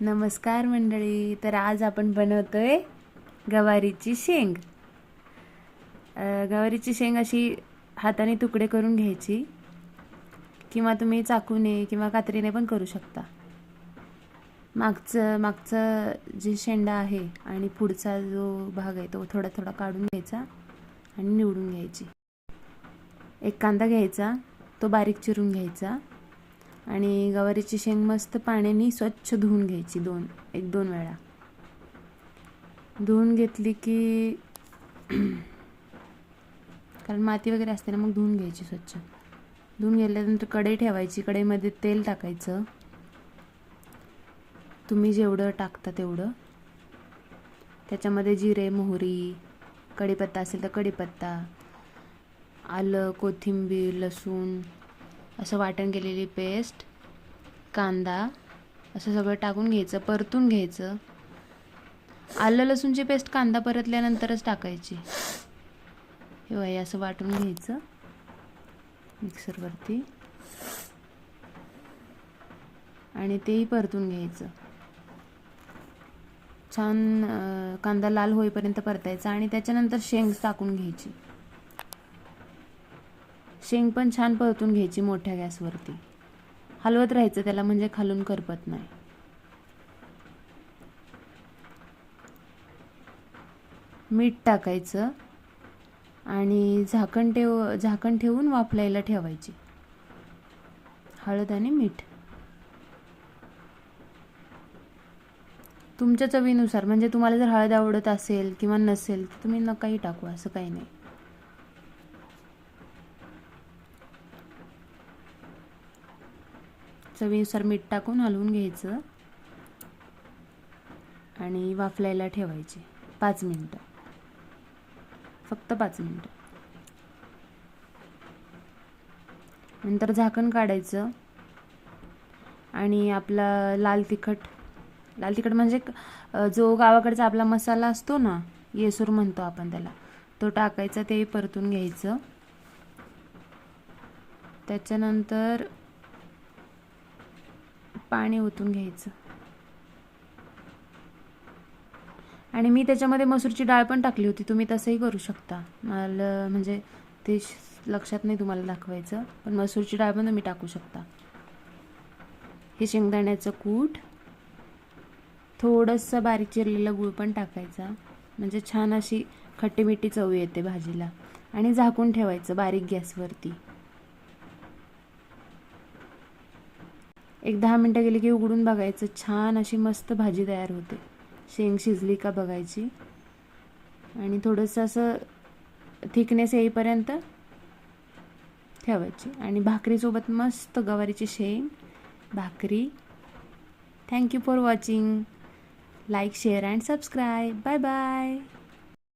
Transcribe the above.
नमस्कार मंडळी तर आज आपण बनवतोय गवारीची शेंग. गवारीची शेंग अशी हाताने तुकडे करून घ्यायची. किंवा तुम्ही चाकूने किंवा कात्रीने पण करू शकता. मागचं मागचं जे शेंडा आहे आणि पुढचा जो भाग आहे तो थोडा थोडा काढून घ्यायचा आणि निवडून घ्यायची. एक कांदा घ्यायचा तो बारीक चिरून घ्यायचा. आणि गवारीची शेंग मस्त पाण्याने स्वच्छ धुवून घ्यायची दोन एक दोन वेळा. धुवून घेतली की कारण माती वगैरे असते ना मग धुवून घ्यायची स्वच्छ. धुवून घेतल्यानंतर कढई ठेवायची कढईमध्ये तेल टाकायचं. तुम्ही जेवढं टाकता तेवढं. त्याच्यामध्ये जिरे मोहरी कढीपत्ता असेल तर कढीपत्ता आलं कोथिंबीर लसूण असं वाटण केलेली पेस्ट कांदा असं सगळं टाकून घ्यायचं परतून घ्यायचं. आलं लसूणची पेस्ट कांदा परतल्यानंतरच टाकायची. हे असं वाटून घ्यायचं. मिक्सरवरती. आणि तेही परतून घ्यायचं. छान कांदा लाल होईपर्यंत परतायचा आणि त्याच्यानंतर शेंग टाकून घ्यायची. शेंग पण छान परतून घ्यायची मोठ्या गॅसवरती. हलवत राहायचं त्याला म्हणजे खालून करपत नाही. मीठ टाकायचं आणि झाकण ठेव झाकण ठेवून वाफलायला ठेवायची. हळद आणि मीठ. तुमच्या चवीनुसार म्हणजे तुम्हाला जर हळद आवडत असेल किंवा नसेल तर तुम्ही नकाही टाकू असं काही नाही. चवीनुसार मीठ टाकून हलवून घ्यायचं. आणि वाफलायला ठेवायचे. पाच मिनटं. फक्त पाच मिनटं. नंतर झाकण काढायचं. आणि आपला लाल तिखट. लाल तिखट म्हणजे जो गावाकडचा आपला मसाला असतो ना येसूर म्हणतो आपण त्याला तो टाकायचा ते परतून घ्यायचं. त्याच्यानंतर पाणी ओतून घ्यायचं. आणि मी त्याच्यामध्ये मसूरची डाळ पण टाकली होती. तुम्ही तसंही करू शकता. मला म्हणजे ते श- लक्षात नाही तुम्हाला दाखवायचं पण मसूरची डाळ पण तुम्ही टाकू शकता. हे शेंगदाण्याचं कूट थोडंसं बारीक चिरलेला गूळ पण टाकायचा. म्हणजे छान अशी खट्टी मिठी चव येते भाजीला. आणि झाकून ठेवायचं बारीक गॅसवरती. एक दहा मिनटं गेली की उघडून बघायचं. छान अशी मस्त भाजी तयार होते. शेंग शिजली का बघायची. आणि थोडंसं असं थिकनेस येईपर्यंत ठेवायची. आणि भाकरीसोबत मस्त गवारीची शेंग भाकरी. Thank you for watching like share and subscribe bye bye